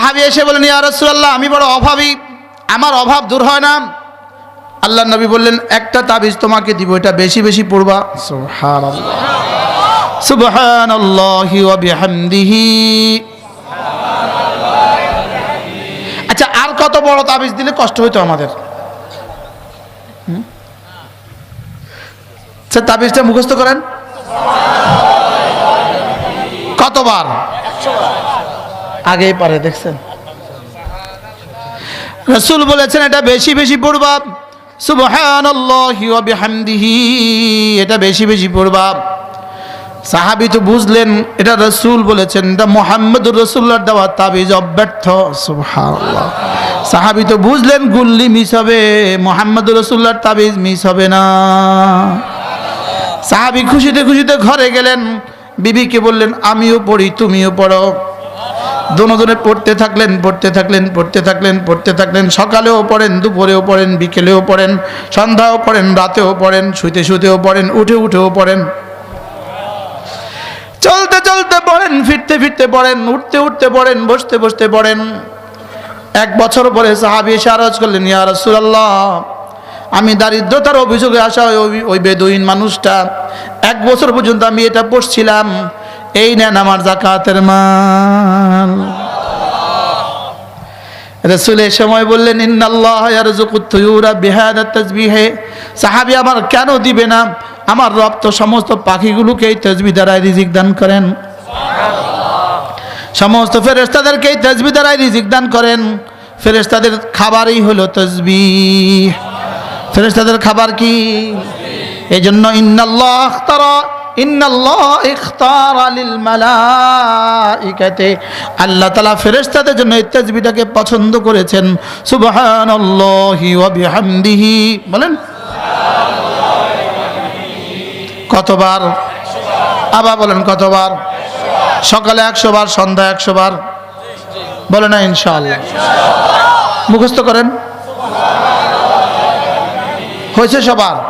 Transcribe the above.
সাহাবি এসে বলেন ইয়া রাসূলুল্লাহ আমি বড় অভাবী। আমার অভাব দূর হয় না। আল্লাহ নবী বললেন একটা তাবিজ তোমাকে দিব এটা বেশি বেশি পড়বা। সুবহানাল্লাহ। সুবহানাল্লাহি ওয়া বিহামদিহি। আচ্ছা আর কত বড় তাবিজ দিলে কষ্ট হইতো আমাদের? সে তাবিজটা মুখস্থ করেন? কতবার? আগেই পারে, দেখছেন? রসুল বলেছেন, এটা বেশি বেশি পড়বা। বিহামদিহি, এটা বেশি বেশি পড়বা। সাহাবি তো বুঝলেন, এটা রসুল বলেছেন, এটা মোহাম্মদুর রসুল্লার দেওয়া তাবিজ অব্যর্থ। সুবহানাল্লাহ। সাহাবি তো বুঝলেন, গুল্লি মিস হবে, মোহাম্মদুর রসুল্লার তাবিজ মিস হবে না। সাহাবি খুশিতে খুশিতে ঘরে গেলেন, বিবিকে বললেন, আমিও পড়ি, তুমিও পড়ো। দোনোজনে পড়তে থাকলেন পড়তে থাকলেন পড়তে থাকলেন পড়তে থাকলেন। সকালেও পড়েন, দুপুরেও পড়েন, বিকেলেও পড়েন, সন্ধ্যাও পড়েন, রাতেও পড়েন শুতে শুতেও পড়েন, উঠে উঠেও পড়েন। চলতে চলতে পড়েন, ফিরতে ফিরতে পড়েন, উঠতে উঠতে পড়েন, বসতে বসতে পড়েন। এক বছর পরে সাহাবি এসে আরজ করলেন, ইয়া রাসূলুল্লাহ, আমি দারিদ্রতার অভিযোগে আসা ওই ওই বেদুইন মানুষটা। এক বছর পর্যন্ত আমি এটা পড়ছিলাম। এই নেন আমার জাকাতের মাল। রসুল এই সময় বললেন সাহাবী আমার কেন দিবে না? আমার রব তো সমস্ত পাখিগুলোকে এই তসবি দ্বারাই রিজিক দান করেন। সমস্ত ফেরেশতাদেরকে এই তসবি দ্বারাই রিজিক দান করেন। ফেরেশতাদের খাবারই হলো তসবি ফেরেশতাদের খাবার কি? এই জন্য ইন্নাল্লাহ আখতারা আল্লাহ ফেরেশতাদের জন্য পছন্দ করেছেন। বলেন। কতবার? আবার বলেন কতবার? সকালে একশো বার সন্ধ্যা একশো বার বলে না, ইনশাআল্লাহ। মুখস্থ করেন। হয়েছে সবার?